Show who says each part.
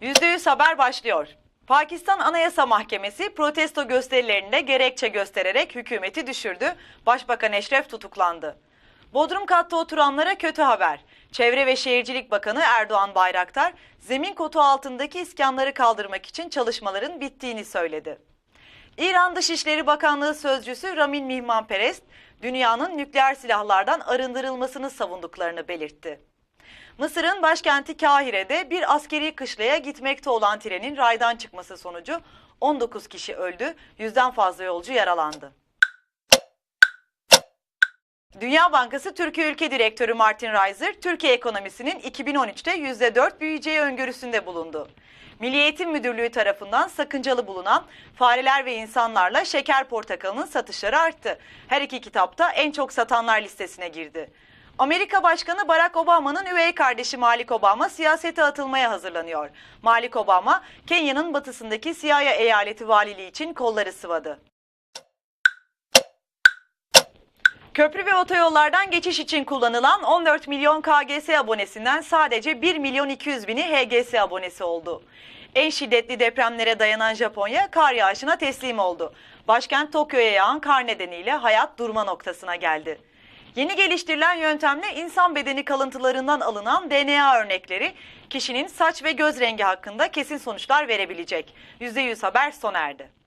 Speaker 1: %100 haber başlıyor. Pakistan Anayasa Mahkemesi protesto gösterilerinde gerekçe göstererek hükümeti düşürdü. Başbakan Eşref tutuklandı. Bodrum katta oturanlara kötü haber. Çevre ve Şehircilik Bakanı Erdoğan Bayraktar, zemin kotu altındaki iskanları kaldırmak için çalışmaların bittiğini söyledi. İran Dışişleri Bakanlığı Sözcüsü Ramin Mihmanperest, dünyanın nükleer silahlardan arındırılmasını savunduklarını belirtti. Mısır'ın başkenti Kahire'de bir askeri kışlaya gitmekte olan trenin raydan çıkması sonucu 19 kişi öldü, yüzden fazla yolcu yaralandı. Dünya Bankası Türkiye Ülke Direktörü Martin Reiser, Türkiye ekonomisinin 2013'te %4 büyüyeceği öngörüsünde bulundu. Milli Eğitim Müdürlüğü tarafından sakıncalı bulunan Fareler ve İnsanlarla Şeker Portakalı'nın satışları arttı. Her iki kitapta en çok satanlar listesine girdi. Amerika Başkanı Barack Obama'nın üvey kardeşi Malik Obama siyasete atılmaya hazırlanıyor. Malik Obama, Kenya'nın batısındaki Siaya eyaleti valiliği için kolları sıvadı. Köprü ve otoyollardan geçiş için kullanılan 14 milyon KGS abonesinden sadece 1 milyon 200 bini HGS abonesi oldu. En şiddetli depremlere dayanan Japonya kar yağışına teslim oldu. Başkent Tokyo'ya yağan kar nedeniyle hayat durma noktasına geldi. Yeni geliştirilen yöntemle insan bedeni kalıntılarından alınan DNA örnekleri kişinin saç ve göz rengi hakkında kesin sonuçlar verebilecek. %100 haber sona erdi.